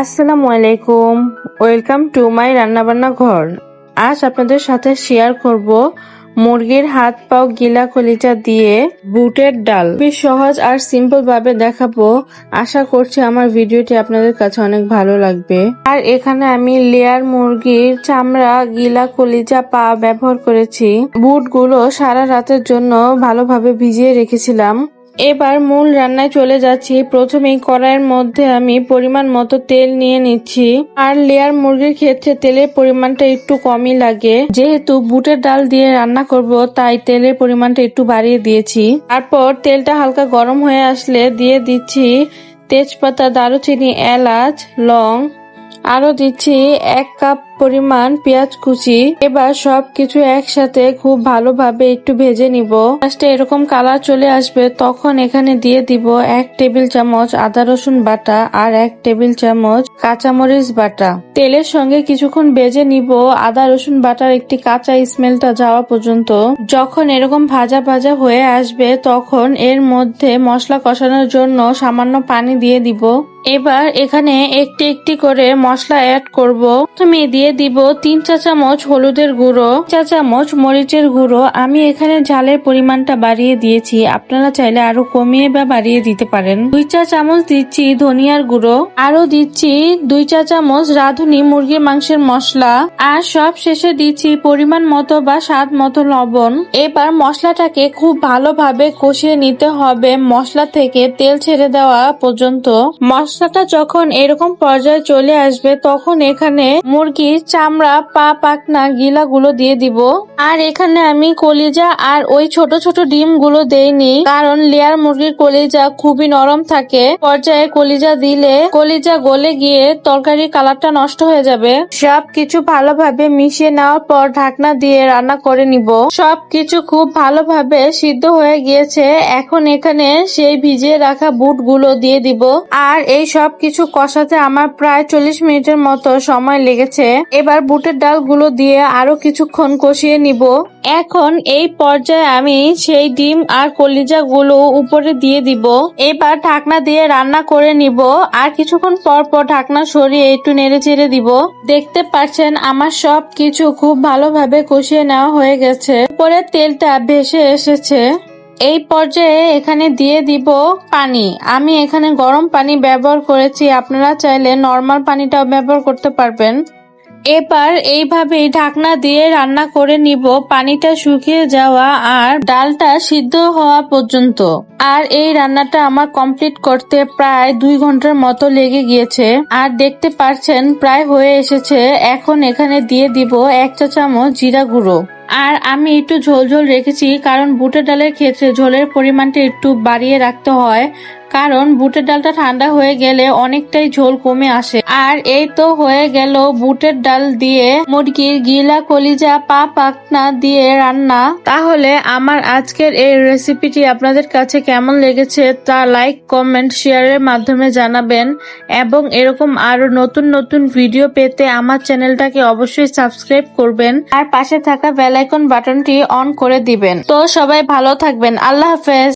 আসসালামু আলাইকুম। Welcome to my রান্নাবান্না ঘর। আজ আপনাদের সাথে শেয়ার করব মুরগির হাত পাও গিলা কলিজা দিয়ে বুটের ডাল। বেশ সহজ আর সিম্পল ভাবে দেখাবো। আশা করছি আমার ভিডিওটি আপনাদের কাছে অনেক ভালো লাগবে। আর এখানে আমি লেয়ার মুরগির চামড়া গিলা কলিজা পা ব্যবহার করেছি। বুটগুলো সারা রাতের জন্য ভালোভাবে ভিজিয়ে রেখেছিলাম। এবার মূল রান্নায় চলে যাচ্ছি। প্রথমেই কড়াইয়ের মধ্যে আমি পরিমাণ মতো তেল নিয়ে নিচ্ছি। আর লেয়ার মুরগির ক্ষেত্রে তেলের পরিমাণটা একটু কমই লাগে। যেহেতু বুটের ডাল দিয়ে রান্না করব, তাই তেলের পরিমাণটা একটু বাড়িয়ে দিয়েছি। তারপর তেলটা হালকা গরম হয়ে আসলে দিয়ে দিচ্ছি তেজপাতা, দারুচিনি, এলাচ, লং। আরও দিচ্ছি এক কাপ পরিমাণ পেঁয়াজ কুচি, এবার সবকিছু একসাথে খুব ভালোভাবে একটু ভেজে নিব। ফার্স্টে এরকম কালার চলে আসবে, তখন এখানে দিয়ে দিব এক টেবিল চামচ আদা রসুন বাটা আর এক টেবিল চামচ কাঁচামরিচ বাটা। তেলের সঙ্গে কিছুক্ষণ ভেজে নিব, আদা রসুন বাটার একটি কাঁচা স্মেলটা যাওয়া পর্যন্ত। যখন এরকম ভাজা ভাজা হয়ে আসবে, তখন এর মধ্যে মশলা কষানোর জন্য সামান্য পানি দিয়ে দিব। এবার এখানে একটি একটি করে মশলা অ্যাড করব। তুমি দিয়ে দিব তিন চা চামচ হলুদের গুঁড়ো, চা চামচ মরিচের গুঁড়ো। আমি এখানে ঝালের পরিমাণটা বাড়িয়ে দিয়েছি। আপনারা চাইলে আরও কমিয়ে বা বাড়িয়ে দিতে পারেন। দুই চা চামচ দিচ্ছি ধনিয়ার গুঁড়ো। আরও দিচ্ছি দুই চা চামচ রাঁধুনি মুরগির মাংসের মশলা। আর সব শেষে দিচ্ছি পরিমাণ মতো বা স্বাদ মতো লবণ। এবার মশলাটাকে খুব ভালোভাবে কষিয়ে নিতে হবে মশলা থেকে তেল ছেড়ে দেওয়া পর্যন্ত। মশলাটা যখন এরকম পর্যায়ে চলে আসবে, তখন এখানে চামড়া, পা পাকনা গিলাগুলো দিয়ে দিব। আর এখানে আমি কলিজা আর ওই ছোট ছোট ডিমগুলো দেইনি, কারণ লেয়ার মুরগির কলিজা খুবই নরম থাকে। পর্যায়ে কলিজা দিলে কলিজা গলে গিয়ে তরকারির কালারটা নষ্ট হয়ে যাবে। সব কিছু ভালোভাবে মিশিয়ে নেওয়ার পর ঢাকনা দিয়ে রান্না করে নিব। সব কিছু খুব ভালোভাবে সিদ্ধ হয়ে গিয়েছে। এখন এখানে সেই ভিজিয়ে রাখা বুটগুলো দিয়ে দিব। আর এই সব কিছু কষাতে আমার প্রায় চল্লিশ মিনিটের মতো সময় লেগেছে। এবার বুটের ডালগুলো দিয়ে আরও কিছুক্ষণ কষিয়ে নিব। এখন এই পর্যায়ে আমি সেই ডিম আর কলিজা গুলো উপরে দিয়ে দিব। এবার ঢাকনা দিয়ে রান্না করে নিব। আর কিছুক্ষণ পর পর ঢাকনা সরিয়ে একটু নেড়ে চেড়ে দিব। দেখতে পাচ্ছেন, আমার সব কিছু খুব ভালোভাবে কষিয়ে নেওয়া হয়ে গেছে। পরে তেলটা ভেসে এসেছে। এই পর্যায়ে এখানে দিয়ে দিব পানি। আমি এখানে গরম পানি ব্যবহার করেছি। আপনারা চাইলে নর্মাল পানিটাও ব্যবহার করতে পারবেন। এবার এইভাবেই ঢাকনা দিয়ে রান্না করে নিব। পানিটা শুকিয়ে যাওয়া আর ডালটা সিদ্ধ হওয়া পর্যন্ত। আর এই রান্নাটা আমার কমপ্লিট করতে প্রায় দুই ঘণ্টার মতো লেগে গিয়েছে। আর দেখতে পাচ্ছেন প্রায় হয়ে এসেছে। এখন এখানে দিয়ে দিব এক চা চামচ জিরা গুঁড়ো। আর আমি একটু ঝোল ঝোল রেখেছি, কারণ বুটের ডালের ক্ষেত্রে ঝোলের পরিমাণটা একটু বাড়িয়ে রাখতে হয়। কারণ বুটের ডালটা ঠান্ডা হয়ে গেলে অনেকটাই ঝোল কমে আসে। আর এই তো হয়ে গেল বুটের ডাল দিয়ে মুরগির গিলা, কলিজা, পা পাকনা দিয়ে রান্না। তাহলে আমার আজকের এই রেসিপিটি আপনাদের কাছে কেমন লেগেছে তা লাইক, কমেন্ট, শেয়ারের মাধ্যমে জানাবেন। এবং এরকম আরও নতুন নতুন ভিডিও পেতে আমার চ্যানেলটাকে অবশ্যই সাবস্ক্রাইব করবেন। আর পাশে থাকা বেল আইকন বাটনটি অন করে দিবেন। তো সবাই ভালো থাকবেন। আল্লাহ হাফেজ।